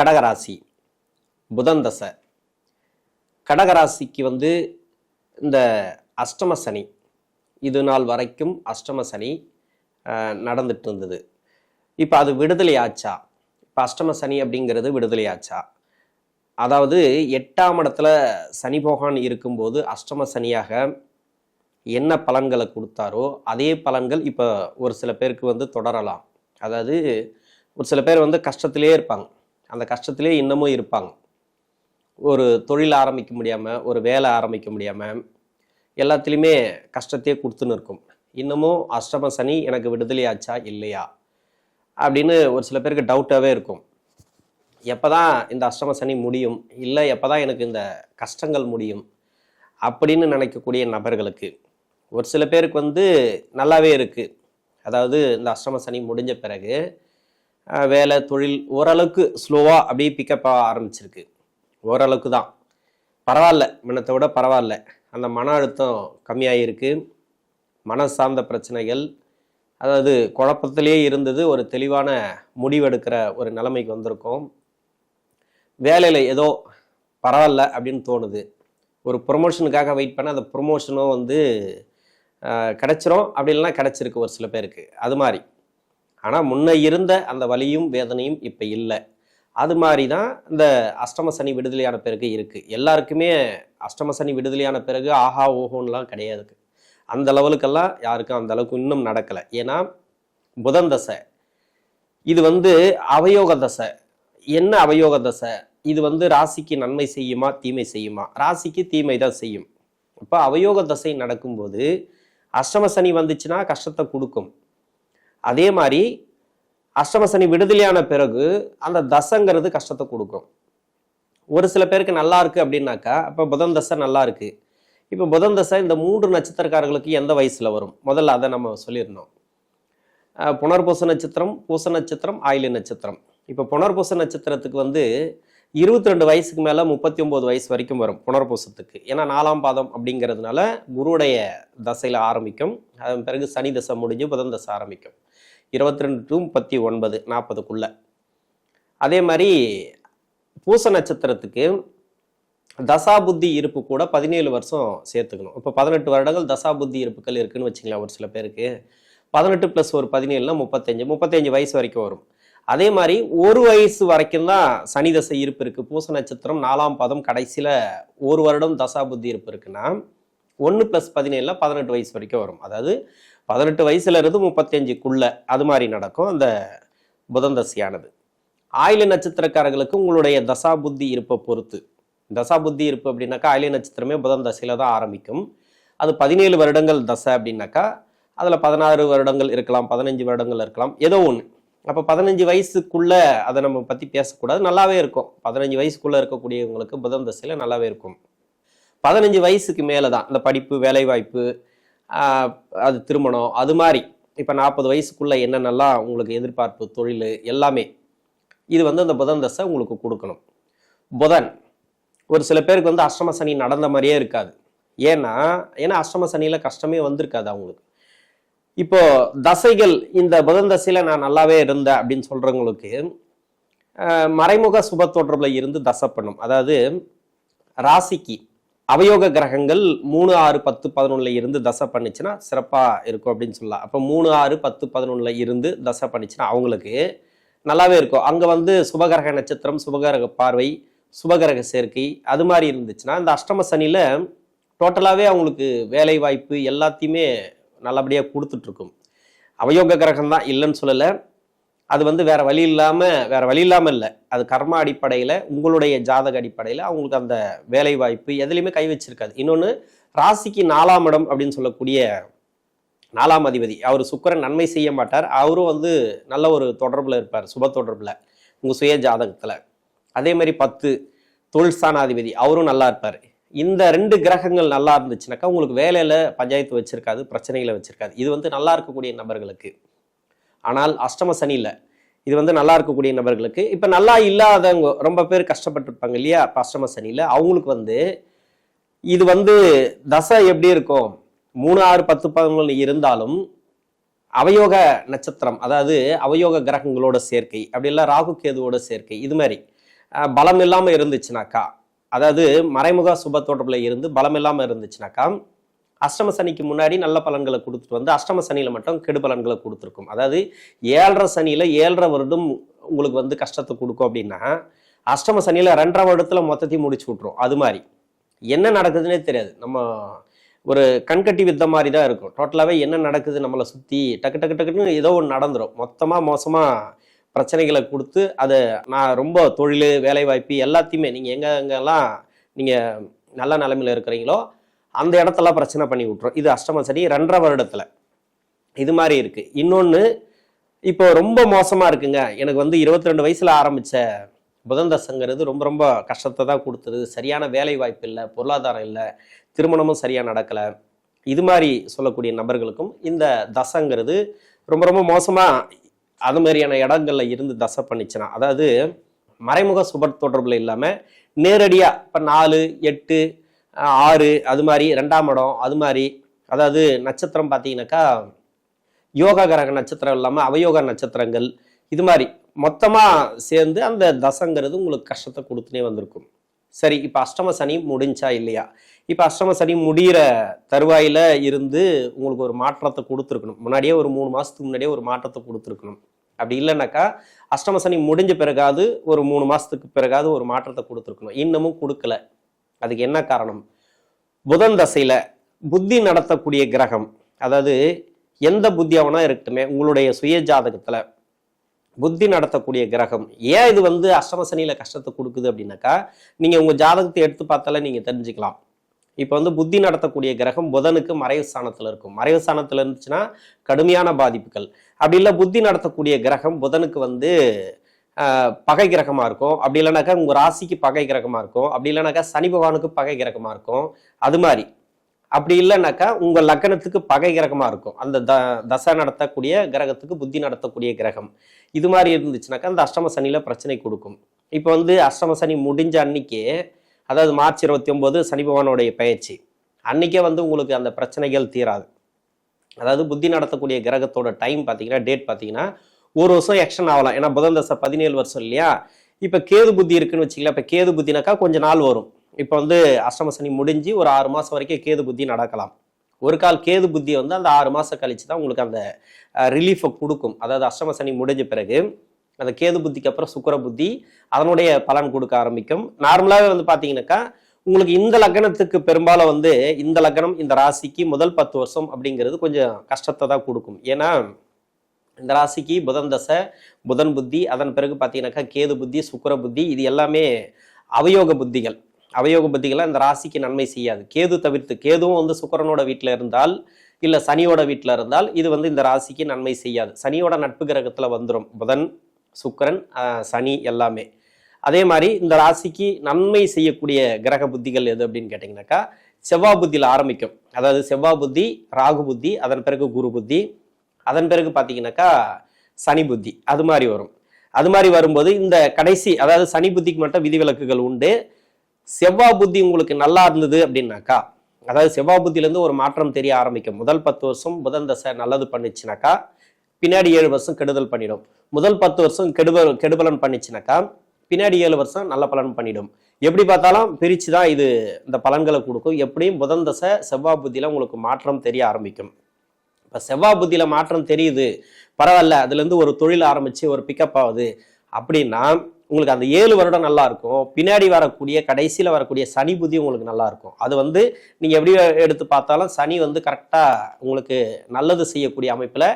கடகராசி. புதன் தசை கடகராசிக்கு வந்து இந்த அஷ்டம சனி. இது நாள் வரைக்கும் அஷ்டம சனி நடந்துட்டு இருந்தது. இப்போ அது விடுதலை ஆச்சா? இப்போ அஷ்டம சனி அப்படிங்கிறது விடுதலை ஆச்சா? அதாவது எட்டாம் இடத்துல சனி போகான் இருக்கும்போது அஷ்டம சனியாக என்ன பலன்களை கொடுத்தாரோ அதே பலன்கள் இப்போ ஒரு சில பேருக்கு வந்து தொடரலாம். அதாவது ஒரு சில பேர் வந்து கஷ்டத்திலே இருப்பாங்க. அந்த கஷ்டத்திலே இன்னமும் இருப்பாங்க. ஒரு தொழில் ஆரம்பிக்க முடியாமல் ஒரு வேலை ஆரம்பிக்க முடியாமல் எல்லாத்துலேயுமே கஷ்டத்தையே கொடுத்துன்னு இருக்கும். இன்னமும் அஷ்டம சனி எனக்கு விடுதலையாச்சா இல்லையா? அப்படின்னு ஒரு சில பேருக்கு டவுட்டாகவே இருக்கும். எப்போ தான் இந்த அஷ்டம சனி முடியும்? இல்லை எப்போ தான் எனக்கு இந்த கஷ்டங்கள் முடியும்? அப்படின்னு நினைக்கக்கூடிய நபர்களுக்கு ஒரு சில பேருக்கு வந்து நல்லாவே இருக்குது அதாவது இந்த அஷ்டம சனி முடிஞ்ச பிறகு வேலை தொழில் ஓரளவுக்கு ஸ்லோவாக அப்படியே பிக்கப் ஆக ஆரம்பிச்சிருக்கு. ஓரளவுக்கு தான் பரவாயில்ல. முன்னத்தை விட பரவாயில்ல. அந்த மன அழுத்தம் கம்மியாகிருக்கு மன சார்ந்த பிரச்சனைகள் அதாவது குழப்பத்திலே இருந்தது ஒரு தெளிவான முடிவெடுக்கிற ஒரு நிலைமைக்கு வந்திருக்கோம். வேலையில் ஏதோ பரவாயில்ல அப்படின்னு தோணுது. ஒரு ப்ரொமோஷனுக்காக வெயிட் பண்ண அந்த ப்ரொமோஷனும் வந்து கிடச்சிரும். அப்படி இல்லைன்னா கிடச்சிருக்கு ஒரு சில பேருக்கு. அது மாதிரி. ஆனால் முன்ன இருந்த அந்த வலியும் வேதனையும் இப்போ இல்லை. அது மாதிரி தான் இந்த அஷ்டம சனி விடுதலையான பிறகு இருக்குது எல்லாருக்குமே அஷ்டம சனி விடுதலையான பிறகு ஆஹா ஓஹோன்லாம் கிடையாது. அந்த லெவலுக்கெல்லாம் யாருக்கும் அந்த அளவுக்கு இன்னும் நடக்கலை. ஏன்னா புதன் தசை. இது வந்து அவயோக தசை. என்ன அவயோக தசை? இது வந்து ராசிக்கு நன்மை செய்யுமா தீமை செய்யுமா? ராசிக்கு தீமை தான் செய்யும். இப்போ அவயோக தசை நடக்கும்போது அஷ்டம சனி வந்துச்சுன்னா கஷ்டத்தை கொடுக்கும். அதே மாதிரி அஷ்டமசனி விடுதலையான பிறகு அந்த தசைங்கிறது கஷ்டத்தை கொடுக்கும். ஒரு சில பேருக்கு நல்லா இருக்குது அப்படின்னாக்கா அப்போ புதன் தசை நல்லா இருக்குது இப்போ புதன் தசை இந்த மூன்று நட்சத்திரக்காரர்களுக்கு எந்த வயசில் வரும்? முதல்ல அதை நம்ம சொல்லியிருந்தோம் புனர்பூச நட்சத்திரம் பூச நட்சத்திரம் ஆயிலி நட்சத்திரம். இப்போ புனர்பூச நட்சத்திரத்துக்கு வந்து இருபத்தி ரெண்டு வயசுக்கு மேலே முப்பத்தி ஒம்பது வயசு வரைக்கும் வரும் புனர்பூசத்துக்கு. ஏன்னா நாலாம் பாதம் அப்படிங்கிறதுனால குருவுடைய தசையில் ஆரம்பிக்கும். அதன் பிறகு சனி தசை முடிஞ்சு புதன் தசை ஆரம்பிக்கும். இருபத்தி ரெண்டு டு முப்பத்தி ஒன்பது நாற்பதுக்குள்ள. அதே மாதிரி பூச நட்சத்திரத்துக்கு தசா புத்தி இருப்பு கூட பதினேழு வருஷம் சேர்த்துக்கணும். இப்போ பதினெட்டு வருடங்கள் தசா புத்தி இருப்புகள் இருக்குன்னு வச்சுக்கலாம் ஒரு சில பேருக்கு. பதினெட்டு ப்ளஸ் ஒரு பதினேழுனா முப்பத்தஞ்சு முப்பத்தஞ்சு வயசு வரைக்கும் வரும். அதே மாதிரி ஒரு வயசு வரைக்கும் தான் சனி தசை இருப்பு இருக்கு. பூச நட்சத்திரம் நாலாம் பாதம் கடைசியில் ஒரு வருடம் தசா புத்தி இருப்பு இருக்குன்னா ஒன்று ப்ளஸ் பதினேழுல பதினெட்டு வயசு வரைக்கும் வரும். அதாவது பதினெட்டு வயசுல இருந்து முப்பத்தஞ்சுக்குள்ள அது மாதிரி நடக்கும் அந்த புதன் தசையானது. ஆயில நட்சத்திரக்காரர்களுக்கு உங்களுடைய தசா புத்தி இருப்பை பொறுத்து. தசா புத்தி இருப்பு அப்படின்னாக்கா ஆயில நட்சத்திரமே புதன் தசையில் தான் ஆரம்பிக்கும். அது பதினேழு வருடங்கள் தசை அப்படின்னாக்கா அதில் பதினாறு வருடங்கள் இருக்கலாம் பதினஞ்சு வருடங்கள் இருக்கலாம் ஏதோ ஒன்று அப்போ பதினஞ்சு வயசுக்குள்ள அதை நம்ம பற்றி பேசக்கூடாது நல்லாவே இருக்கும். பதினஞ்சு வயசுக்குள்ளே இருக்கக்கூடியவங்களுக்கு புதன் தசையில் நல்லாவே இருக்கும். பதினஞ்சு வயசுக்கு மேலே தான் இந்த படிப்பு வேலைவாய்ப்பு அது திருமணம் அது மாதிரி. இப்போ நாற்பது வயசுக்குள்ளே என்னென்னலாம் உங்களுக்கு எதிர்பார்ப்பு தொழில் எல்லாமே. இது வந்து அந்த புதன் தசை உங்களுக்கு கொடுக்கணும். புதன் ஒரு சில பேருக்கு வந்து அஷ்டம சனி நடந்த மாதிரியே இருக்காது. ஏன்னா ஏன்னா அஷ்டம சனியில் கஷ்டமே வந்திருக்காது அவங்களுக்கு. இப்போ தசைகள் இந்த புதன் தசையில் நான் நல்லாவே இருந்தேன் அப்படின்னு சொல்கிறவங்களுக்கு மறைமுக சுப தொடர்பில் இருந்து தசை பண்ணும். அதாவது ராசிக்கு அவயோக கிரகங்கள் மூணு ஆறு பத்து பதினொன்றில் இருந்து தசை பண்ணிச்சுன்னா சிறப்பாக இருக்கும் அப்படின்னு சொல்லலாம். அப்போ மூணு ஆறு பத்து பதினொன்றில் இருந்து தசை பண்ணிச்சுன்னா அவங்களுக்கு நல்லாவே இருக்கும். அங்கே வந்து சுபகிரக நட்சத்திரம் சுபகிரக பார்வை சுபகிரக சேர்க்கை அது மாதிரி இருந்துச்சுன்னா இந்த அஷ்டம சனியில் டோட்டலாகவே அவங்களுக்கு வேலை வாய்ப்பு எல்லாத்தையுமே நல்லபடியாக கொடுத்துட்ருக்கும் அவயோக கிரகம் தான் இல்லைன்னு சொல்லலை. அது வந்து வேற வழி இல்லாமல் வேற வழி இல்லாமல் இல்லை. அது கர்ம அடிப்படையில் உங்களுடைய ஜாதக அடிப்படையில் அவங்களுக்கு அந்த வேலை வாய்ப்பு எதுலையுமே கை வச்சிருக்காது. இன்னொன்று ராசிக்கு நாலாம் இடம் அப்படின்னு சொல்லக்கூடிய நாலாம் அதிபதி. அவர் சுக்கிரன் நன்மை செய்ய மாட்டார். அவரும் வந்து நல்ல ஒரு தொடர்பில் இருப்பார் சுப தொடர்பில் உங்கள் சுய ஜாதகத்தில். அதே மாதிரி பத்து தொழில் அவரும் நல்லா இருப்பார். இந்த ரெண்டு கிரகங்கள் நல்லா இருந்துச்சுனாக்கா உங்களுக்கு வேலையில் பஞ்சாயத்து வச்சிருக்காது பிரச்சனைகளை வச்சிருக்காது. இது வந்து நல்லா இருக்கக்கூடிய நபர்களுக்கு. ஆனால் அஷ்டம சனி இல்லை இது வந்து நல்லா இருக்கக்கூடிய நபர்களுக்கு. இப்போ நல்லா இல்லாதவங்க ரொம்ப பேர் கஷ்டப்பட்டிருப்பாங்க இல்லையா? இப்போ அஷ்டம சனியில். அவங்களுக்கு வந்து இது வந்து தசை எப்படி இருக்கும்? மூணு ஆறு பத்து பதினொன்று இருந்தாலும் அவயோக நட்சத்திரம் அதாவது அவயோக கிரகங்களோட சேர்க்கை அப்படி இல்லை ராகு கேதுவோட சேர்க்கை இது மாதிரி. பலம் இல்லாமல் இருந்துச்சுனாக்கா அதாவது மறைமுக சுப தொடர்பில் இருந்து பலம் இல்லாமல் இருந்துச்சுனாக்கா அஷ்டம சனிக்கு முன்னாடி நல்ல பலன்களை கொடுத்துட்டு வந்து அஷ்டம சனியில் மட்டும் கெடு பலன்களை கொடுத்துருக்கும். அதாவது ஏழரை சனியில் ஏழரை வருடம் உங்களுக்கு வந்து கஷ்டத்தை கொடுக்கும் அப்படின்னா அஷ்டம சனியில் ரெண்டரை வருடத்தில் மொத்தத்தையும் முடிச்சு விட்ரும் அது மாதிரி. என்ன நடக்குதுன்னே தெரியாது. நம்ம ஒரு கண்கட்டி வித்த மாதிரி தான் இருக்கும். டோட்டலாகவே என்ன நடக்குது? நம்மளை சுற்றி டக்கு டக்கு டக்குன்னு ஏதோ ஒன்று நடந்துடும் மொத்தமாக மோசமாக பிரச்சனைகளை கொடுத்து அதை நான் ரொம்ப தொழில் வேலைவாய்ப்பு எல்லாத்தையுமே நீங்கள் எங்கே எங்கெல்லாம் நீங்கள் நல்ல நிலமையில் இருக்கிறீங்களோ அந்த இடத்தெல்லாம் பிரச்சனை பண்ணி விட்ரும் இது அஷ்டம சனி ரெண்டரை வருடத்தில். இது மாதிரி இருக்கு. இன்னொன்று இப்போ ரொம்ப மோசமாக இருக்குங்க. எனக்கு வந்து இருபத்தி ரெண்டு வயசில் ஆரம்பித்த புதன் தசங்கிறது ரொம்ப ரொம்ப கஷ்டத்தை தான் கொடுத்தது. சரியான வேலை வாய்ப்பு இல்லை பொருளாதாரம் இல்லை திருமணமும் சரியாக நடக்கல. இது மாதிரி சொல்லக்கூடிய நபர்களுக்கும் இந்த தசைங்கிறது ரொம்ப ரொம்ப மோசமாக அது மாதிரியான இடங்களில் இருந்து தசை பண்ணிச்சுன்னா அதாவது மறைமுக சுப தொடர்பில் இல்லாமல் நேரடியாக இப்போ நாலு எட்டு ஆறு அது மாதிரி ரெண்டாம் இடம் அது மாதிரி. அதாவது நட்சத்திரம் பார்த்தீங்கன்னாக்கா யோகா கிரக நட்சத்திரம் இல்லாமல் அவயோக நட்சத்திரங்கள் இது மாதிரி. மொத்தமாக சேர்ந்து அந்த தசங்கிறது உங்களுக்கு கஷ்டத்தை கொடுத்துனே வந்திருக்கும். சரி இப்போ அஷ்டம சனி முடிஞ்சா இல்லையா? இப்போ அஷ்டம சனி முடிகிற தருவாயில் இருந்து உங்களுக்கு ஒரு மாற்றத்தை கொடுத்துருக்கணும். முன்னாடியே ஒரு மூணு மாதத்துக்கு முன்னாடியே ஒரு மாற்றத்தை கொடுத்துருக்கணும். அப்படி இல்லைனாக்கா அஷ்டம சனி முடிஞ்ச பிறகாவது ஒரு மூணு மாதத்துக்கு பிறகாவது ஒரு மாற்றத்தை கொடுத்துருக்கணும். இன்னமும் கொடுக்கல. அதுக்கு என்ன காரணம்? புதன் தசையில் புத்தி நடத்தக்கூடிய கிரகம் அதாவது எந்த புத்தியாவனா இருக்கட்டுமே உங்களுடைய சுய ஜாதகத்தில் புத்தி நடத்தக்கூடிய கிரகம். ஏன் இது வந்து அஷ்டமசனியில் கஷ்டத்தை கொடுக்குது அப்படின்னாக்கா நீங்கள் உங்கள் ஜாதகத்தை எடுத்து பார்த்தாலே நீங்கள் தெரிஞ்சுக்கலாம். இப்போ வந்து புத்தி நடத்தக்கூடிய கிரகம் புதனுக்கு மறைவு ஸ்தானத்தில் இருக்கும். மறைவு ஸ்தானத்தில் இருந்துச்சுன்னா கடுமையான பாதிப்புகள். அப்படி இல்லை புத்தி நடத்தக்கூடிய கிரகம் புதனுக்கு வந்து பகை கிரகமாக இருக்கும். அப்படி இல்லைனாக்கா உங்கள் ராசிக்கு பகை கிரகமாக இருக்கும். அப்படி இல்லைனாக்கா சனி பகவானுக்கு பகை கிரகமாக இருக்கும். அது மாதிரி. அப்படி இல்லைனாக்கா உங்கள் லக்னத்துக்கு பகை கிரகமாக இருக்கும். அந்த த தசை நடத்தக்கூடிய கிரகத்துக்கு புத்தி நடத்தக்கூடிய கிரகம். இது மாதிரி இருந்துச்சுனாக்கா அந்த அஷ்டம சனியில் பிரச்சனை கொடுக்கும். இப்போ வந்து அஷ்டம சனி முடிஞ்ச அன்னைக்கே அதாவது மார்ச் இருபத்தி ஒம்பது சனி பகவானுடைய பயிற்சி அன்னைக்கே வந்து உங்களுக்கு அந்த பிரச்சனைகள் தீராது. அதாவது புத்தி நடத்தக்கூடிய கிரகத்தோட டைம் பார்த்தீங்கன்னா டேட் பார்த்தீங்கன்னா ஒரு வருஷம் எக்ஷன் ஆகலாம். ஏன்னா புதன் தசை பதினேழு வருஷம் இல்லையா? இப்போ கேது புத்தி இருக்குன்னு வச்சுக்கலாம் இப்போ கேது புத்தினாக்கா கொஞ்ச நாள் வரும். இப்போ வந்து அஷ்டம சனி முடிஞ்சு ஒரு ஆறு மாதம் வரைக்கும் கேது புத்தி நடக்கலாம். ஒரு கால் கேது புத்தி வந்து அந்த ஆறு மாதம் கழிச்சு தான் உங்களுக்கு அந்த ரிலீஃபை கொடுக்கும். அதாவது அஷ்டம சனி முடிஞ்ச பிறகு அந்த கேது புத்திக்கு அப்புறம் சுக்கர புத்தி அதனுடைய பலன் கொடுக்க ஆரம்பிக்கும். நார்மலாகவே வந்து பார்த்தீங்கன்னாக்கா உங்களுக்கு இந்த லக்னத்துக்கு பெரும்பாலும் வந்து இந்த லக்னம் இந்த ராசிக்கு முதல் பத்து வருஷம் அப்படிங்கிறது கொஞ்சம் கஷ்டத்தை தான் கொடுக்கும். ஏன்னா இந்த ராசிக்கு புதன் தசை புதன் புத்தி அதன் பிறகு பார்த்தீங்கன்னாக்கா கேது புத்தி சுக்கிர புத்தி இது எல்லாமே அவயோக புத்திகள். அவயோக புத்திகளை இந்த ராசிக்கு நன்மை செய்யாது. கேது தவிர்த்து கேதுவும் வந்து சுக்கரனோட வீட்டில் இருந்தால் இல்லை சனியோட வீட்டில் இருந்தால் இது வந்து இந்த ராசிக்கு நன்மை செய்யாது. சனியோட நட்பு கிரகத்தில் வந்துடும் புதன் சுக்கரன் சனி எல்லாமே. அதே மாதிரி இந்த ராசிக்கு நன்மை செய்யக்கூடிய கிரக புத்திகள் எது அப்படின்னு கேட்டிங்கனாக்கா செவ்வாய் புத்தியில் ஆரம்பிக்கும். அதாவது செவ்வாய் புத்தி ராகு புத்தி அதன் பிறகு குரு புத்தி அதன் பிறகு பார்த்தீங்கன்னாக்கா சனி புத்தி அது மாதிரி வரும். அது மாதிரி வரும்போது இந்த கடைசி அதாவது சனி புத்திக்கு மட்டும் விதிவிலக்குகள் உண்டு. செவ்வாய் புத்தி உங்களுக்கு நல்லா இருந்தது அப்படின்னாக்கா அதாவது செவ்வாய் புத்தியிலேருந்து ஒரு மாற்றம் தெரிய ஆரம்பிக்கும். முதல் பத்து வருஷம் புதன் தசை நல்லது பண்ணிச்சுனாக்கா பின்னாடி ஏழு வருஷம் கெடுதல் பண்ணிடும். முதல் பத்து வருஷம் கெடுபல் கெடுபலன் பண்ணிச்சுனாக்கா பின்னாடி ஏழு வருஷம் நல்ல பலன் பண்ணிடும். எப்படி பார்த்தாலும் பிரித்து தான் இது இந்த பலன்களை கொடுக்கும். எப்படியும் புதன் தசை செவ்வாய் புத்தியில் உங்களுக்கு மாற்றம் தெரிய ஆரம்பிக்கும். இப்போ செவ்வாய் புத்தியில் மாற்றம் தெரியுது. பரவாயில்ல அதுலேருந்து ஒரு தொழில் ஆரம்பித்து ஒரு பிக்கப் ஆகுது. அப்படின்னா உங்களுக்கு அந்த ஏழு வருடம் நல்லா இருக்கும். பின்னாடி வரக்கூடிய கடைசியில் வரக்கூடிய சனி புத்தி உங்களுக்கு நல்லா இருக்கும். அது வந்து நீங்கள் எப்படி எடுத்து பார்த்தாலும் சனி வந்து கரெக்டாக உங்களுக்கு நல்லது செய்யக்கூடிய அமைப்பில்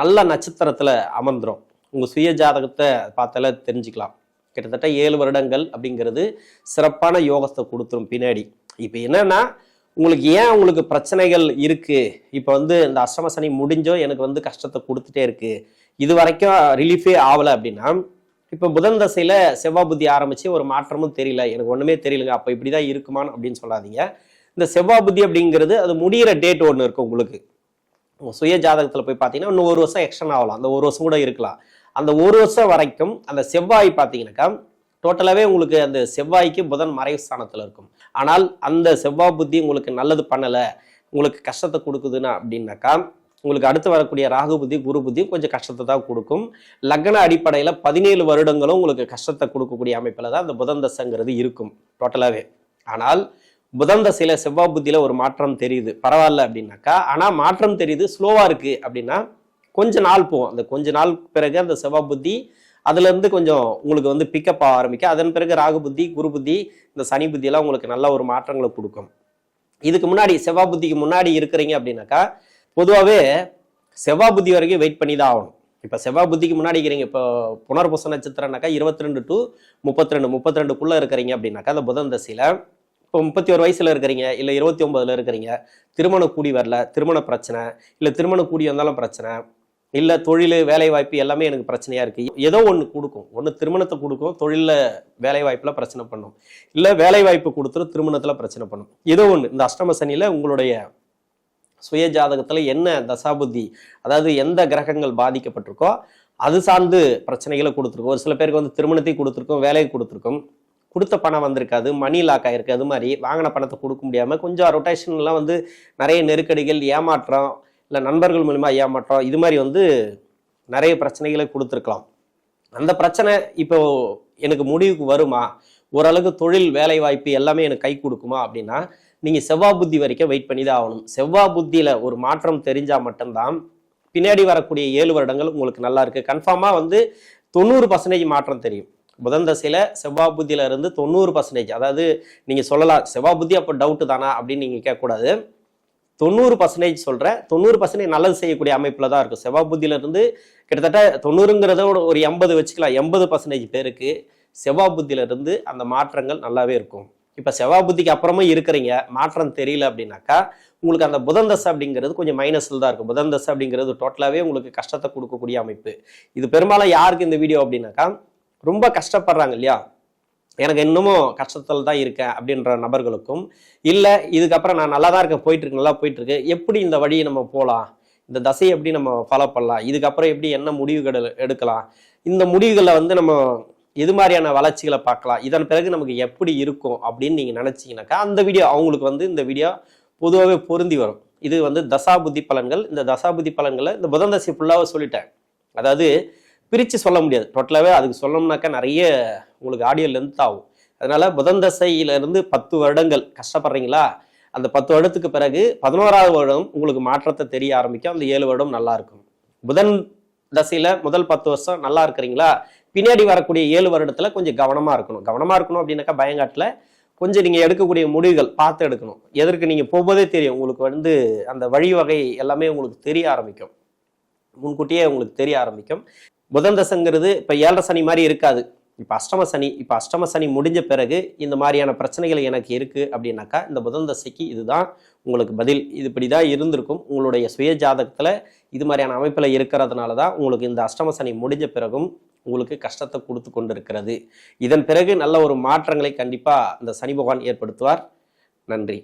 நல்ல நட்சத்திரத்தில் அமர்ந்துடும் உங்கள் சுய ஜாதகத்தை பார்த்தால தெரிஞ்சுக்கலாம். கிட்டத்தட்ட ஏழு வருடங்கள் அப்படிங்கிறது சிறப்பான யோகத்தை கொடுத்துரும் பின்னாடி. இப்போ என்னென்னா உங்களுக்கு ஏன் உங்களுக்கு பிரச்சனைகள் இருக்கு? இப்போ வந்து இந்த அஷ்டம சனி முடிஞ்சோ எனக்கு வந்து கஷ்டத்தை கொடுத்துட்டே இருக்கு. இது வரைக்கும் ரிலீஃபே ஆகலை அப்படின்னா இப்போ புதன் தசையில செவ்வாய் புத்தி ஆரம்பிச்சு ஒரு மாற்றமும் தெரியல. எனக்கு ஒண்ணுமே தெரியலங்க. அப்போ இப்படிதான் இருக்குமான்னு அப்படின்னு சொல்லாதீங்க. இந்த செவ்வாய் புத்தி அப்படிங்கிறது அது முடியிற டேட் ஒன்று இருக்கு உங்களுக்கு. உங்க சுய ஜாதகத்தில் போய் பார்த்தீங்கன்னா இன்னும் ஒரு வருஷம் எக்ஸ்டன் ஆகலாம். அந்த ஒரு வருஷம் கூட இருக்கலாம். அந்த ஒரு வருஷம் வரைக்கும் அந்த செவ்வாய் பார்த்தீங்கன்னாக்கா டோட்டலாகவே உங்களுக்கு அந்த செவ்வாய்க்கு புதன் மறைவு ஸ்தானத்தில் இருக்கும். ஆனால் அந்த செவ்வாய் புத்தி உங்களுக்கு நல்லது பண்ணலை உங்களுக்கு கஷ்டத்தை கொடுக்குதுன்னா அப்படின்னாக்கா உங்களுக்கு அடுத்து வரக்கூடிய ராகு புத்தி குரு புத்தி கொஞ்சம் கஷ்டத்தை தான் கொடுக்கும். லக்ன அடிப்படையில் பதினேழு வருடங்களும் உங்களுக்கு கஷ்டத்தை கொடுக்கக்கூடிய அமைப்பில் தான் அந்த புதன் தசைங்கிறது இருக்கும் டோட்டலாகவே ஆனால் புதன் தசையில் செவ்வாய் புத்தியில் ஒரு மாற்றம் தெரியுது. பரவாயில்ல அப்படின்னாக்கா ஆனால் மாற்றம் தெரியுது ஸ்லோவாக இருக்குது அப்படின்னா கொஞ்ச நாள் போகும். அந்த கொஞ்ச நாள் பிறகு அந்த செவ்வாய் புத்தி அதுல இருந்து கொஞ்சம் உங்களுக்கு வந்து பிக்கப் ஆக ஆரம்பிக்க அதன் பிறகு ராகு புத்தி குரு புத்தி இந்த சனி புத்தியெல்லாம் உங்களுக்கு நல்ல ஒரு மாற்றங்களை கொடுக்கும். இதுக்கு முன்னாடி செவ்வாய் புத்திக்கு முன்னாடி இருக்கிறீங்க அப்படின்னாக்கா பொதுவாகவே செவ்வாய் புத்தி வரைக்கும் வெயிட் பண்ணி தான் ஆகணும். இப்போ செவ்வாய் புத்திக்கு முன்னாடி இருக்கிறீங்க இப்போ புனர்பூச நட்சத்திரம்னாக்கா இருபத்தி ரெண்டு டு முப்பத்தி ரெண்டு முப்பத்தி ரெண்டுக்குள்ளே இருக்கிறீங்க அப்படின்னாக்கா அந்த புதன் தசையில் இப்போ முப்பத்தி ஒரு வயசில் இருக்கிறீங்க இல்லை இருபத்தி ஒன்பதுல இருக்கிறீங்க திருமண கூடி வரல திருமண பிரச்சனை இல்லை திருமண கூடி வந்தாலும் பிரச்சனை இல்லை தொழில் வேலைவாய்ப்பு எல்லாமே எனக்கு பிரச்சனையாக இருக்குது ஏதோ ஒன்று கொடுக்கும். ஒன்று திருமணத்தை கொடுக்கும் தொழிலில் வேலைவாய்ப்பில் பிரச்சனை பண்ணும். இல்லை வேலைவாய்ப்பு கொடுத்துரும் திருமணத்தில் பிரச்சனை பண்ணும். ஏதோ ஒன்று இந்த அஷ்டம சனியில் உங்களுடைய சுய ஜாதகத்தில் என்ன தசாபுத்தி அதாவது எந்த கிரகங்கள் பாதிக்கப்பட்டிருக்கோ அது சார்ந்து பிரச்சனைகளை கொடுத்துருக்கோம். ஒரு சில பேருக்கு வந்து திருமணத்தையும் கொடுத்துருக்கோம் வேலையை கொடுத்துருக்கோம். கொடுத்த பணம் வந்திருக்காது மணி லாக் ஆகிருக்கு அது மாதிரி வாங்கின பணத்தை கொடுக்க முடியாமல் கொஞ்சம் ரொட்டேஷன்லாம் வந்து நிறைய நெருக்கடிகள் ஏமாற்றம் இல்லை நண்பர்கள் மூலிமா ஏமாற்றம் இது மாதிரி வந்து நிறைய பிரச்சனைகளை கொடுத்துருக்கலாம். அந்த பிரச்சனை இப்போ எனக்கு முடிவுக்கு வருமா? ஓரளவுக்கு தொழில் வேலை வாய்ப்பு எல்லாமே எனக்கு கை கொடுக்குமா அப்படின்னா நீங்கள் செவ்வாய் புத்தி வரைக்கும் வெயிட் பண்ணி தான் ஆகணும். செவ்வாய் புத்தியில் ஒரு மாற்றம் தெரிஞ்சால் மட்டும்தான் பின்னாடி வரக்கூடிய ஏழு வருடங்கள் உங்களுக்கு நல்லா இருக்குது கன்ஃபார்மாக வந்து தொண்ணூறு பர்சன்டேஜ் மாற்றம் தெரியும். புதன் தசையில் செவ்வாய் புத்தியில இருந்து தொண்ணூறு பர்சன்டேஜ் அதாவது நீங்கள் சொல்லலாம் செவ்வாய் புத்தி அப்போ டவுட்டு தானா அப்படின்னு நீங்கள் கேட்கக்கூடாது. தொண்ணூறு பர்சன்டேஜ் சொல்கிறேன் தொண்ணூறு பர்சன்டேஜ் நல்லது செய்யக்கூடிய அமைப்புல தான் இருக்கும். செவ்வாய் புத்தியிலிருந்து கிட்டத்தட்ட தொண்ணூறுங்கிறத ஒரு- எண்பது வச்சுக்கலாம். எண்பது பர்சன்டேஜ் பேருக்கு செவ்வாய் புத்தியிலேருந்து அந்த மாற்றங்கள் நல்லாவே இருக்கும். இப்போ செவ்வாய் புத்திக்கு அப்புறமும் இருக்கிறீங்க. மாற்றம் தெரியல அப்படின்னாக்கா உங்களுக்கு அந்த புதன் தசை அப்படிங்கிறது கொஞ்சம் மைனஸில் தான் இருக்கும். புதன் தசை அப்படிங்கிறது டோட்டலாகவே உங்களுக்கு கஷ்டத்தை கொடுக்கக்கூடிய அமைப்பு. இது பெரும்பாலும் யாருக்கு இந்த வீடியோ அப்படின்னாக்கா ரொம்ப கஷ்டப்படுறாங்க இல்லையா? எனக்கு இன்னமும் கஷ்டத்தில் தான் இருக்கேன் அப்படின்ற நபர்களுக்கும் இல்லை இதுக்கப்புறம் நான் நல்லா தான் இருக்கேன் போயிட்டுருக்கு நல்லா போயிட்டுருக்கு. எப்படி இந்த வழியை நம்ம போகலாம் இந்த தசையை எப்படி நம்ம ஃபாலோ பண்ணலாம்? இதுக்கப்புறம் எப்படி என்ன முடிவுகள் எடு- எடுக்கலாம்? இந்த முடிவுகளை வந்து நம்ம எது மாதிரியான வளர்ச்சிகளை பார்க்கலாம்? இதன் பிறகு நமக்கு எப்படி இருக்கும் அப்படின்னு நீங்கள் நினச்சிங்கனாக்கா அந்த வீடியோ அவங்களுக்கு வந்து இந்த வீடியோ பொதுவாகவே பொருந்தி வரும். இது வந்து தசாபுத்தி பலன்கள். இந்த தசாபுத்தி பலன்களை இந்த புதன் தசை ஃபுல்லாக சொல்லிட்டேன். அதாவது பிரித்து சொல்ல முடியாது. டோட்டலாகவே அதுக்கு சொல்லணும்னாக்கா நிறைய உங்களுக்கு ஆடியோ லென்த் ஆகும். அதனால் புதன் தசையிலிருந்து பத்து வருடங்கள் கஷ்டப்படுறீங்களா? அந்த பத்து வருடத்துக்கு பிறகு பதினோராவது வருடம் உங்களுக்கு மாற்றத்தை தெரிய ஆரம்பிக்கும். அந்த ஏழு வருடம் நல்லா இருக்கும். புதன் தசையில முதல் பத்து வருஷம் நல்லா இருக்கிறீங்களா? பின்னாடி வரக்கூடிய ஏழு வருடத்துல கொஞ்சம் கவனமா இருக்கணும். கவனமா இருக்கணும் அப்படின்னாக்கா பயங்காட்டில் கொஞ்சம் நீங்கள் எடுக்கக்கூடிய முடிவுகள் பார்த்து எடுக்கணும். எதற்கு நீங்கள் போகும்போதே தெரியும். உங்களுக்கு வந்து அந்த வழிவகை எல்லாமே உங்களுக்கு தெரிய ஆரம்பிக்கும். முன்கூட்டியே உங்களுக்கு தெரிய ஆரம்பிக்கும். புதன் தசைங்கிறது இப்போ ஏழரை சனி மாதிரி இருக்காது. இப்போ அஷ்டம சனி இப்போ அஷ்டம சனி முடிஞ்ச பிறகு இந்த மாதிரியான பிரச்சனைகள் எனக்கு இருக்குது அப்படின்னாக்கா இந்த புதன் தசைக்கு இதுதான் உங்களுக்கு பதில். இது இப்படி தான் இருந்திருக்கும். உங்களுடைய சுய ஜாதகத்தில் இது மாதிரியான அமைப்பில் இருக்கிறதுனால தான் உங்களுக்கு இந்த அஷ்டம சனி முடிஞ்ச பிறகும் உங்களுக்கு கஷ்டத்தை கொடுத்து கொண்டிருக்கிறது. இதன் பிறகு நல்ல ஒரு மாற்றங்களை கண்டிப்பாக இந்த சனி பகவான் ஏற்படுத்துவார். நன்றி.